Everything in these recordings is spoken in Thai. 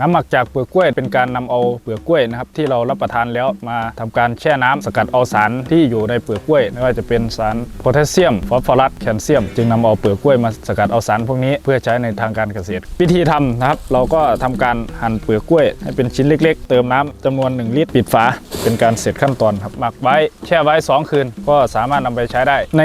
น้ำหมักจากเปลือกกล้วยเป็นการนำเอาเปลือกกล้วยนะครับที่เรารับประทานแล้วมาทำการแช่น้ำสกัดเอาสารที่อยู่ในเปลือกกล้วยไม่ว่าจะเป็นสารโพแทสเซียมฟอสฟอรัสแคลเซียม จึงนำเอาเปลือกกล้วยมาสกัดเอาสารพวกนี้เพื่อใช้ในทางการเกษตร วิธีทำนะครับ เราก็ทำการหั่นเปลือกกล้วยให้เป็นชิ้นเล็ก ๆ เติมน้ำจำนวน 1 ลิตรปิดฝา เป็นการเสร็จขั้นตอนครับหมักไว้แช่ไว้ 2 คืน ก็สามารถนำไปใช้ได้ ใน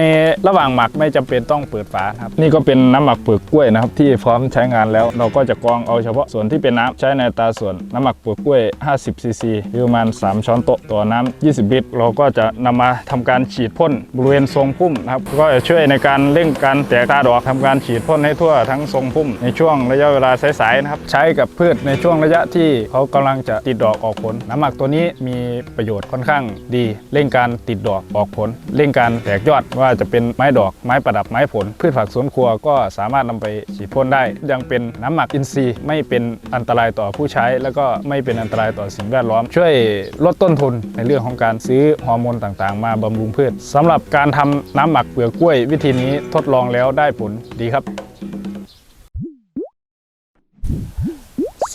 ระหว่างหมักไม่จำเป็นต้องเปิดฝาครับนี่ก็เป็นน้ำหมักเปลือกกล้วยนะครับที่พร้อมใช้งานแล้ว เราก็จะกรองเอาเฉพาะส่วนที่เป็นน้ำใช้ในตาส่วนน้ำหมักเปลือกกล้วย 50 ซีซีประมาณ 3 ช้อนโต๊ะต่อน้ำ20 ลิตร เราก็จะนำมาทำการฉีดพ่นบริเวณทรงพุ่มนะครับก็จะช่วยในการเร่งการแตกตาดอกทำการฉีดพ่นให้ทั่วทั้งทรงพุ่ม ในช่วงระยะเวลาสายๆนะครับใช้กับพืชในช่วงระยะที่เขากำลังจะติดดอกออกผล น้ำหมักตัวนี้มีประโยชน์ค่อนข้างดี เร่งการติดดอกออกผล เร่งการแตกยอดว่าจะเป็นไม้ดอกไม้ประดับไม้ผล พืชผักสวนครัวก็สามารถนำไปฉีดพ่นได้ ยังเป็นน้ำหมักอินทรีย์ไม่เป็นอันตรายต่อผู้ใช้ แล้วก็ไม่เป็นอันตรายต่อสิ่งแวดล้อม ช่วยลดต้นทุนในเรื่องของการซื้อฮอร์โมนต่างๆ มาบำรุงพืชสำหรับการทำน้ำหมักเปลือกกล้วย วิธีนี้ทดลองแล้วได้ผลดีครับ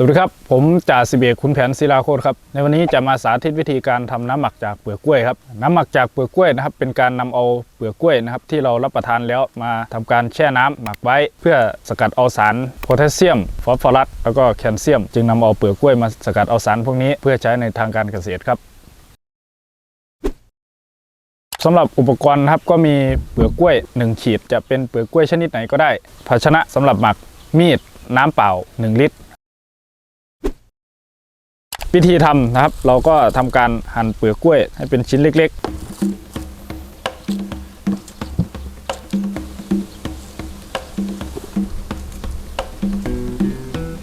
วัสดีครับ ผมจ่าสิบเอกคุณแผนศิลาโคตรครับ ในวันนี้จะมาสาธิตวิธีการทำน้ำหมักจากเปลือกกล้วยครับ น้ำหมักจากเปลือกกล้วยนะครับ เป็นการนำเอาเปลือกกล้วยนะครับ ที่เรารับประทานแล้วมาทำการแช่น้ำหมักไว้ เพื่อสกัดเอาสารโพแทสเซียม ฟอสฟอรัส แล้วก็แคลเซียม จึงนำเอาเปลือกกล้วยมาสกัดเอาสารพวกนี้เพื่อใช้ในทางการเกษตรครับสำหรับอุปกรณ์ครับก็มีเปลือกกล้วย 1 ขีด จะเป็นเปลือกกล้วยชนิดไหนก็ได้ ภาชนะสำหรับหมักมีดน้ำเปล่า 1 ลิตร วิธีทำนะครับ เราก็ทำการหั่นเปลือกกล้วยให้เป็นชิ้นเล็ก ๆ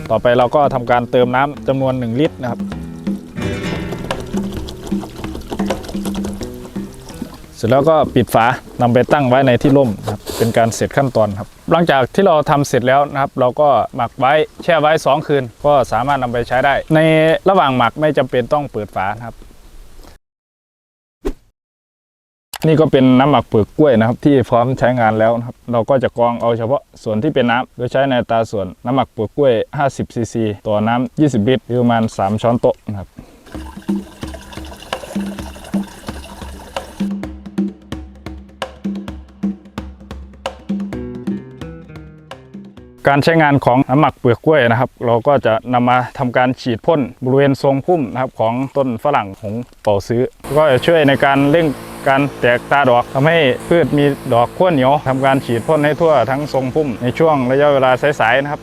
ต่อไปเราก็ทำการเติมน้ำจำนวน 1 ลิตรนะครับ เสร็จแล้วก็ปิดฝานำไปตั้งไว้ในที่ร่มนะครับ เป็นการเสร็จขั้นตอนครับ หลังจากที่เราทำเสร็จแล้วนะครับ เราก็หมักไว้แช่ไว้ 2 คืน ก็สามารถนำไปใช้ได้ ในระหว่างหมักไม่จำเป็นต้องเปิดฝาครับ นี่ก็เป็นน้ำหมักเปลือกกล้วยนะครับ ที่พร้อมใช้งานแล้วนะครับ เราก็จะกรองเอาเฉพาะส่วนที่เป็นน้ำโดยใช้ในตาส่วนน้ำหมักเปลือกกล้วย 50 ซีซีต่อน้ำ20 ลิตรหรือประมาณ 3 ช้อนโต๊ะนะครับ การใช้งานของน้ำหมักเปลือกกล้วยนะครับ เราก็จะนำมาทำการฉีดพ่นบริเวณทรงพุ่มนะครับของต้นฝรั่งของเป่าซื้อ ก็จะช่วยในการเร่งการแตกตาดอกทำให้พืชมีดอกขั้วเหนียวทำการฉีดพ่นให้ทั่วทั้งทรงพุ่มในช่วงระยะเวลาสายๆนะครับ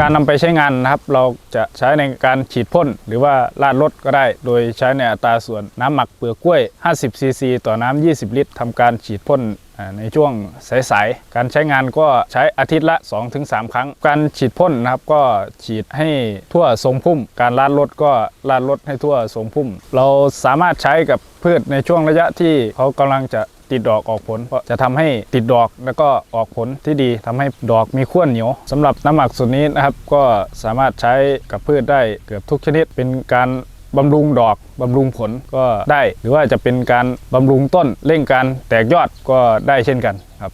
การนำไปใช้งานนะครับ เราจะใช้ในการฉีดพ่นหรือว่าลาดรถก็ได้ โดยใช้ในอัตราส่วนน้ำหมักเปลือกกล้วย 50 ซีซี ต่อน้ำ20 ลิตรทำการฉีดพ่น ในช่วงสายๆ การใช้งานก็ใช้อาทิตย์ละ 2-3 ครั้ง การฉีดพ่นนะครับก็ฉีดให้ทั่วทรงพุ่ม การลาดรถก็ลาดรถให้ทั่วทรงพุ่ม เราสามารถใช้กับพืชในช่วงระยะที่เขากำลังจะติดดอกออกผลเพราะจะทำให้ติดดอกแล้วก็ออกผลที่ดีทำให้ดอกมีขั้วเหนียวสำหรับน้ำหมักสูตรนี้นะครับก็สามารถใช้กับพืชได้เกือบทุกชนิดเป็นการ บำรุงดอกบำรุงผลก็ได้ หรือว่าจะเป็นการบำรุงต้นเร่งการแตกยอดก็ได้เช่นกันครับ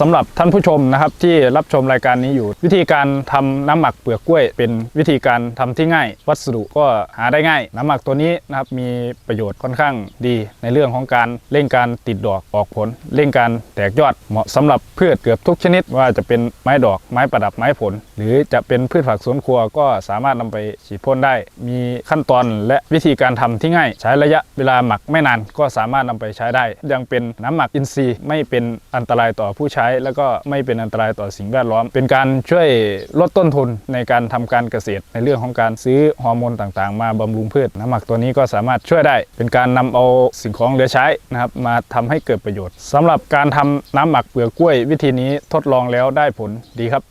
สำหรับท่านผู้ชมนะครับที่รับชมรายการนี้อยู่ วิธีการทำน้ำหมักเปลือกกล้วย เป็นวิธีการทำที่ง่าย วัสดุก็หาได้ง่าย น้ำหมักตัวนี้นะครับมีประโยชน์ค่อนข้างดี ในเรื่องของการเร่งการติดดอกออกผล เร่งการแตกยอดเหมาะสำหรับพืชเกือบทุกชนิดว่าจะเป็นไม้ดอกไม้ประดับไม้ผล หรือจะเป็นพืชผักสวนครัวก็สามารถนำไปฉีดพ่นได้ มีขั้นตอนและวิธีการทำที่ง่าย ใช้ระยะเวลาหมักไม่นานก็สามารถนำไปใช้ได้ ยังเป็นน้ำหมักอินทรีย์ไม่เป็นอันตรายต่อผู้ใช้แล้วก็ไม่เป็นอันตรายต่อสิ่งแวดล้อม เป็นการช่วยลดต้นทุนในการทำการเกษตร ในเรื่องของการซื้อฮอร์โมนต่างๆ มาบำรุงพืชน้ำหมักตัวนี้ก็สามารถช่วยได้ เป็นการนำเอาสิ่งของเหลือใช้นะครับมาทำให้เกิดประโยชน์สำหรับการทำน้ำหมักเปลือกกล้วย วิธีนี้ทดลองแล้วได้ผลดีครับ